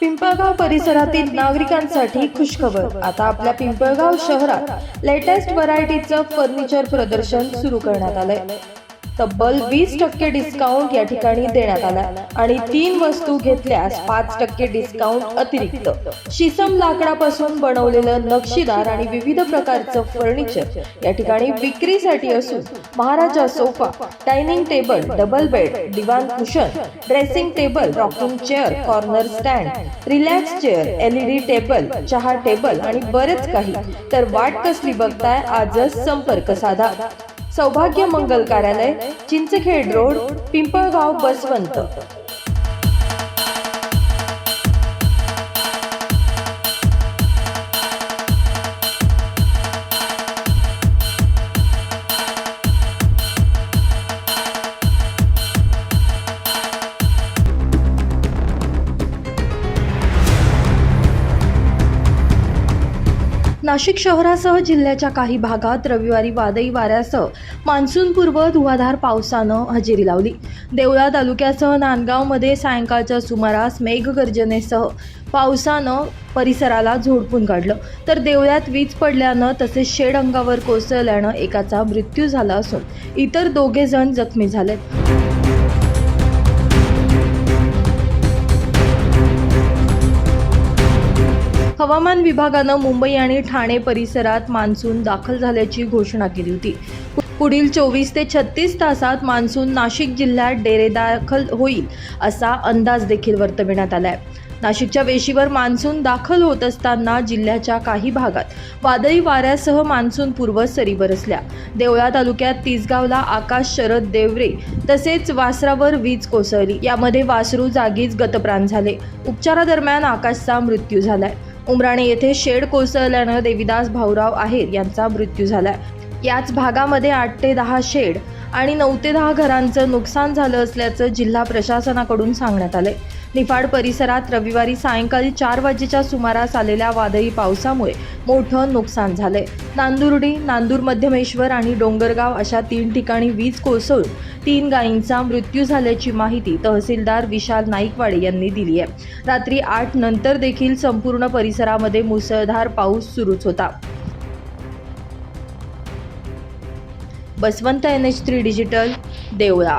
पिंपळगाव परिसरातील नागरिकांसाठी खुशखबर. आता आपल्या पिंपळगाव शहरात लेटेस्ट व्हरायटीचं फर्निचर प्रदर्शन सुरू करण्यात आलंय. तब्बल वीस टक्के डिस्काउंट या ठिकाणी देण्यात आला आणि तीन वस्तू घेतल्यास पाच टक्के डिस्काउंट अतिरिक्त. शिसम लाकडापासून बनवलेलं नक्षीदार आणि विविध प्रकारचं फर्निचर या ठिकाणी विक्रीसाठी असून Maharaja sofa dining table double bed दिवान cushion dressing table rocking chair corner stand relax chair LED table चहा टेबल आणि बरेच काही. तर वाट कसली बघताय? आजच संपर्क साधा. सौभाग्य मंगल कार्यालय चिंचखेड रोड पिंपळगाव बसवंत. नाशिक शहरासह जिल्ह्याच्या काही भागात रविवारी वादळी वाऱ्यासह मान्सूनपूर्व धुवाधार पावसानं हजेरी लावली. देवळा तालुक्यासह नांदगावमध्ये सायंकाळच्या सुमारास मेघगर्जनेसह पावसानं परिसराला झोडपून काढलं. तर देवळ्यात वीज पडल्यानं तसेच शेड अंगावर कोसळल्यानं एकाचा मृत्यू झाला असून इतर दोघे जण जखमी झालेत. हवामान विभागानं मुंबई आणि ठाणे परिसरात मान्सून दाखल झाल्याची घोषणा केली होती. पुढील चोवीस ते छत्तीस तासात मान्सून नाशिक जिल्ह्यात डेरेदाखल होईल असा अंदाज देखील वर्तविण्यात आला आहे नाशिकच्या वेशीवर मान्सून दाखल होत असताना जिल्ह्याच्या काही भागात वादळी वाऱ्यासह मान्सून पूर्व सरी बरसल्या देवळा तालुक्यात तिसगावला आकाश शरद देवरे तसेच वासरावर वीज कोसळली. यामध्ये वासरू जागीच गतप्राण झाले. उपचारादरम्यान आकाशचा मृत्यू झालाय. उमराणे येथे शेड कोसळल्यानं देविदास भाऊराव आहेर यांचा मृत्यू झाला याच भागामध्ये आठ ते दहा शेड आणि नऊ ते दहा घरांचं नुकसान झालं असल्याचं जिल्हा प्रशासनाकडून सांगण्यात आलंय. निफाड परिसरात रविवारी सायंकाळी चार वाजेच्या सुमारास आलेल्या वादळी पावसामुळे मोठं नुकसान झालंय. नांदुर्डी नांदूर मध्यमेश्वर आणि डोंगरगाव अशा तीन ठिकाणी वीज कोसळून तीन गायींचा मृत्यू झाल्याची माहिती तहसीलदार विशाल नाईकवाडे यांनी दिली आहे. रात्री आठ नंतर देखील संपूर्ण परिसरामध्ये मुसळधार पाऊस सुरूच होता. Baswant N H three digital Deola